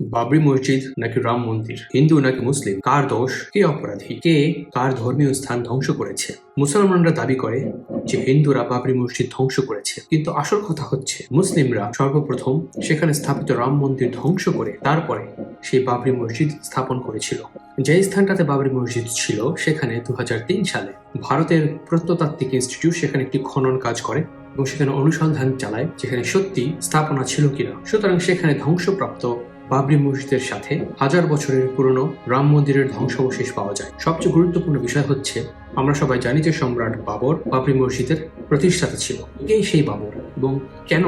বাবরি মসজিদ নাকি রাম মন্দির? হিন্দু নাকি মুসলিম? কার দোষ? কে অপরাধী? কে কার ধর্মীয় স্থান ধ্বংস করেছে? মুসলমানরা দাবি করে যে হিন্দুরা বাবরি মসজিদ ধ্বংস করেছে। কিন্তু আসল কথা হচ্ছে, মুসলিমরা সর্বপ্রথম সেখানে স্থাপিত রাম মন্দির ধ্বংস করে তারপরে সেই বাবরি মসজিদ স্থাপন করেছিল। যে স্থানটাতে বাবরি মসজিদ ছিল, সেখানে দু হাজার তিন সালে ভারতের প্রত্নতাত্ত্বিক ইনস্টিটিউট সেখানে একটি খনন কাজ করে এবং সেখানে অনুসন্ধান চালায় যেখানে সত্যি স্থাপনা ছিল কিনা। সুতরাং সেখানে ধ্বংসপ্রাপ্ত বাবরি মসজিদের সাথে হাজার বছরের পুরনো রাম মন্দিরের ধ্বংসাবশেষ পাওয়া যায়। সবচেয়ে গুরুত্বপূর্ণ বিষয় হচ্ছে, আমরা সবাই জানি যে সম্রাট বাবর বাবরি মসজিদের প্রতিষ্ঠাতা ছিল। এই সেই বাবর। এবং কেন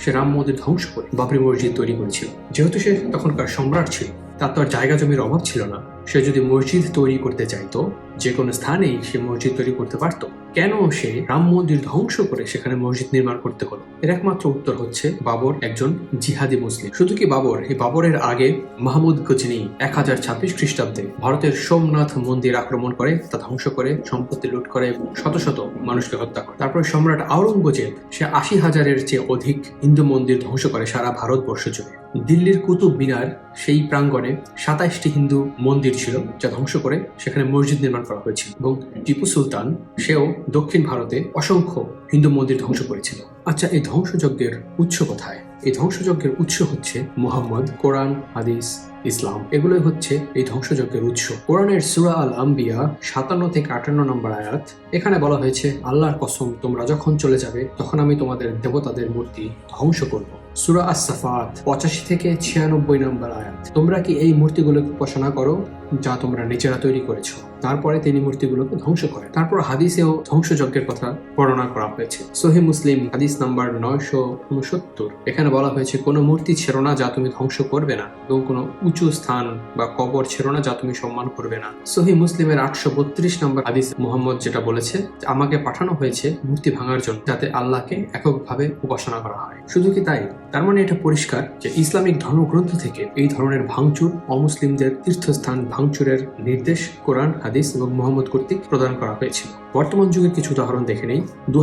সে রাম মন্দির ধ্বংস করে বাবরি মসজিদ তৈরি করেছিল? যেহেতু সে তখনকার সম্রাট ছিল, তার তো আর জায়গা জমির অভাব ছিল না। সে যদি মসজিদ তৈরি করতে চাইতো, যে কোনো স্থানেই সে মসজিদ তৈরি করতে পারত। কেন সে রাম মন্দির ধ্বংস করে সেখানে মসজিদ নির্মাণ করতে হলো? এর একমাত্র উত্তর হচ্ছে বাবর একজন জিহাদি মুসলিম। শুধু কি বাবর? এই বাবরের আগে মাহমুদ গজনি এক হাজার ছাব্বিশ খ্রিস্টাব্দে ভারতের সোমনাথ মন্দির আক্রমণ করে, তা ধ্বংস করে, সম্পত্তি লুট করে এবং শত শত মানুষকে হত্যা করে। তারপরে সম্রাট আওরঙ্গজেব সে আশি হাজারের চেয়ে অধিক হিন্দু মন্দির ধ্বংস করে সারা ভারতবর্ষ জুড়ে। দিল্লির কুতুব মিনার সেই প্রাঙ্গণে সাতাইশটি হিন্দু মন্দির ছিল, যা ধ্বংস করে সেখানে মসজিদ নির্মাণ করা হয়েছিল এবং টিপু সুলতান সেও দক্ষিণ ভারতে অসংখ্য হিন্দু মন্দির ধ্বংস করেছিল। আচ্ছা এই ধ্বংসযজ্ঞের উৎস কোথায়? এই ধ্বংসযজ্ঞের উৎস হচ্ছে মুহাম্মদ, কোরআন, হাদিস, ইসলাম। এগুলোই হচ্ছে এই ধ্বংসযজ্ঞের উৎস। কোরআনের সুরা আল আম্বিয়া সাতান্ন থেকে আটান্ন নম্বর আয়াত, এখানে বলা হয়েছে, আল্লাহর কসম, তোমরা যখন চলে যাবে, তখন আমি তোমাদের দেবতাদের মূর্তি ধ্বংস করব। সুরা আস সাফাত পঁচাশি থেকে ছিয়ানব্বই নম্বর আয়াত। তোমরা কি এই মূর্তিগুলোকে উপাসনা করো, যা তোমরা নিজেরা তৈরি করেছ? তারপরে তিনি মূর্তিগুলোকে ধ্বংস করেন। তারপর হাদিসেও ধ্বংসযজ্ঞের কথা বর্ণনা করা হয়েছে। সহি মুসলিম হাদিস নাম্বার নয়শো উনসত্তর। এখানে বলা হয়েছে, কোনো মূর্তি ছিল না যা তুমি ধ্বংস করবে না এবং কোনো উঁচু স্থান বা কবর ছিল না যা তুমি সম্মান করবে না। সহি মুসলিমের আটশো বত্রিশ নম্বর হাদিস মোহাম্মদ যেটা বলেছে, আমাকে পাঠানো হয়েছে মূর্তি ভাঙার জন্য যাতে আল্লাহকে এককভাবে উপাসনা করা হয়। শুধু কি তাই? তার মানে এটা পরিষ্কার যে ইসলামিক ধর্মগ্রন্থ থেকে এই ধরনের ভাঙচুর, অমুসলিমদের তীর্থস্থান ভাঙচুরের নির্দেশ কোরআন, হাদিস এবং মোহাম্মদ কর্তৃক প্রদান করা হয়েছিল। বর্তমান যুগের কিছু উদাহরণ দেখে নেই। দু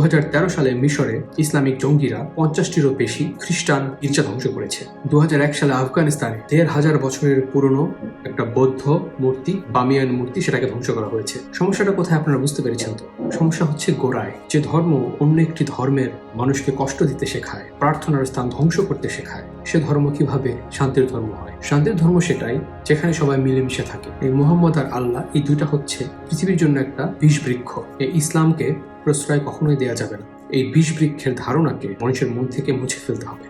সালে মিশরে ইসলামিক জঙ্গিরা পঞ্চাশটিরও বেশি খ্রিস্টান গির্জা ধ্বংস করেছে। দু সালে আফগানিস্তানে দেড় হাজার বছরের পুরনো একটা বৌদ্ধ মূর্তি, বামিয়ান মূর্তি সেটাকে ধ্বংস করা হয়েছে। সমস্যাটা কোথায় আপনারা বুঝতে পেরেছেন তো? সমস্যা হচ্ছে গোড়ায়। যে ধর্ম অন্য একটি ধর্মের মানুষকে কষ্ট দিতে শেখায়, প্রার্থনার স্থান ধ্বংস করতে শেখায়, সে ধর্ম কীভাবে শান্তির ধর্ম হয়? শান্তির ধর্ম সেটাই যেখানে সবাই মিলেমিশে থাকে। এই মোহাম্মদ আর আল্লাহ এই দুইটা পৃথিবীর জন্য একটা বিষ বৃক্ষ এই ইসলামকে প্রশ্রয় কখনোই দেওয়া যাবে না। এই বিষ বৃক্ষের ধারণাকে মানুষের মন থেকে মুছে ফেলতে হবে।